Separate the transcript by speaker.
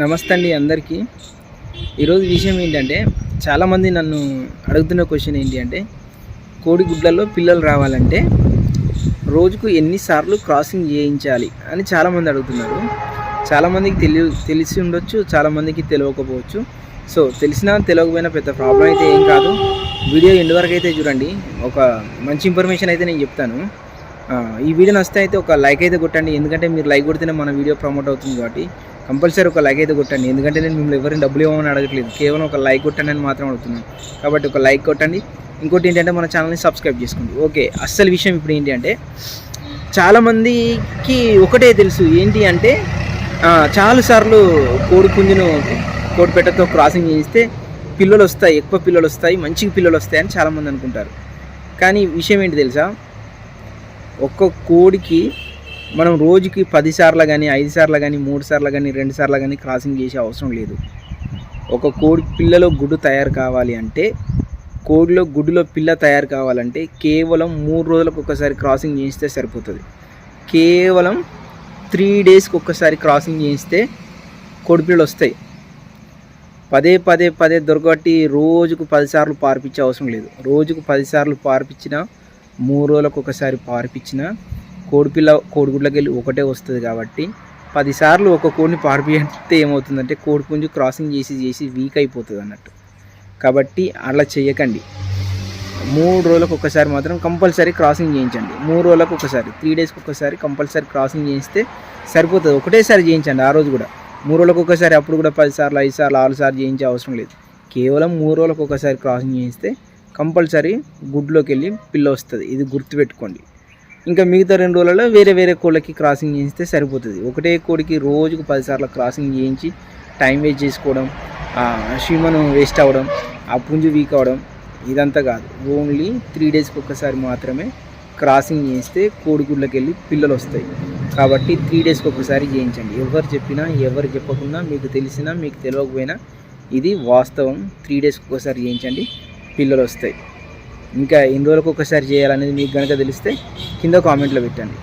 Speaker 1: నమస్తే అండి అందరికీ. ఈరోజు విషయం ఏంటంటే చాలామంది నన్ను అడుగుతున్న క్వశ్చన్ ఏంటి అంటే కోడి గుడ్లలో పిల్లలు రావాలంటే రోజుకు ఎన్నిసార్లు క్రాసింగ్ చేయించాలి అని చాలామంది అడుగుతున్నారు. చాలామందికి తెలి తెలిసి ఉండొచ్చు చాలామందికి తెలియకపోవచ్చు. సో తెలిసినా తెలియకపోయినా పెద్ద ప్రాబ్లం అయితే ఏం కాదు. వీడియో ఎండ్ వరకు అయితే చూడండి. ఒక మంచి ఇన్ఫర్మేషన్ అయితే నేను చెప్తాను. ఈ వీడియో నచ్చితే అయితే ఒక లైక్ అయితే కొట్టండి. ఎందుకంటే మీరు లైక్ కొడితేనే మన వీడియో ప్రమోట్ అవుతుంది కాబట్టి. కంపల్సరీ ఒక లైక్ అయితే కొట్టండి. ఎందుకంటే నేను మిమ్మల్ని ఎవరిని డబ్బులు ఇవ్వమని అడగట్లేదు. కేవలం ఒక లైక్ కొట్టండి అని మాత్రం అడుగుతున్నాను. కాబట్టి ఒక లైక్ కొట్టండి. ఇంకోటి ఏంటంటే మన ఛానల్ని సబ్స్క్రైబ్ చేసుకోండి. ఓకే అస్సలు విషయం ఇప్పుడు ఏంటి అంటే చాలామందికి ఒకటే తెలుసు. ఏంటి అంటే చాలాసార్లు కోడి పుంజును కోడి పెట్టతో క్రాసింగ్ చేస్తే పిల్లలు వస్తాయి ఎక్కువ పిల్లలు వస్తాయి మంచిగా పిల్లలు వస్తాయి అని చాలామంది అనుకుంటారు. కానీ విషయం ఏంటి తెలుసా? ఒక్క కోడికి మనం రోజుకి పది సార్లు కానీ ఐదు సార్లు కానీ మూడు సార్లు కానీ రెండు సార్లు కానీ క్రాసింగ్ చేసే అవసరం లేదు. ఒక కోడి పిల్లలో గుడ్డు తయారు కావాలి అంటే కోడిలో గుడ్డులో పిల్ల తయారు కావాలంటే కేవలం మూడు రోజులకు ఒకసారి క్రాసింగ్ చేయిస్తే సరిపోతుంది. కేవలం త్రీ డేస్కి ఒక్కసారి క్రాసింగ్ చేయిస్తే కోడిపిల్లలు వస్తాయి. పదే పదే పదే దొరకబట్టి రోజుకు పదిసార్లు పార్పించే అవసరం లేదు. రోజుకు పదిసార్లు పార్పించినా మూడు రోజులకు ఒకసారి పార్పించినా కోడిపిల్ల కోడిగుడ్లకి వెళ్ళి ఒకటే వస్తుంది కాబట్టి పదిసార్లు ఒక కోడిని పార్పిస్తే ఏమవుతుందంటే కోడిపుంజు క్రాసింగ్ చేసి చేసి వీక్ అయిపోతుంది అన్నట్టు. కాబట్టి అలా చేయకండి మూడు రోజులకు ఒకసారి మాత్రం కంపల్సరీ క్రాసింగ్ చేయించండి. మూడు రోజులకు ఒకసారి త్రీ డేస్కి ఒకసారి కంపల్సరీ క్రాసింగ్ చేయిస్తే సరిపోతుంది. ఒకటేసారి చేయించండి ఆ రోజు కూడా. మూడు రోజులకు ఒకసారి అప్పుడు కూడా పది సార్లు ఐదు సార్లు ఆరు సార్లు చేయించే అవసరం లేదు. కేవలం మూడు రోజులకు ఒకసారి క్రాసింగ్ చేయిస్తే కంపల్సరీ గుడ్లోకి వెళ్ళి పిల్ల వస్తుంది. ఇది గుర్తుపెట్టుకోండి. ఇంకా మిగతా రెండు రోజులలో వేరే వేరే కోళ్ళకి క్రాసింగ్ చేయిస్తే సరిపోతుంది. ఒకటే కోడికి రోజుకు పదిసార్లు క్రాసింగ్ చేయించి టైం వేస్ట్ చేసుకోవడం ఆ షీమను వేస్ట్ అవ్వడం ఆ పుంజు వీక్ అవ్వడం ఇదంతా కాదు. ఓన్లీ త్రీ డేస్కి ఒక్కసారి మాత్రమే క్రాసింగ్ చేస్తే కోడిగుడ్లకి వెళ్ళి పిల్లలు వస్తాయి. కాబట్టి త్రీ డేస్కి ఒకసారి చేయించండి. ఎవరు చెప్పినా ఎవరు చెప్పకుండా మీకు తెలిసినా మీకు తెలియకపోయినా ఇది వాస్తవం. త్రీ డేస్కి ఒకసారి చేయించండి పిల్లలు వస్తాయి. ఇంకా ఎన్ని రోజులకు ఒకసారి చేయాలనేది మీకు కనుక తెలిస్తే కింద కామెంట్లో పెట్టండి.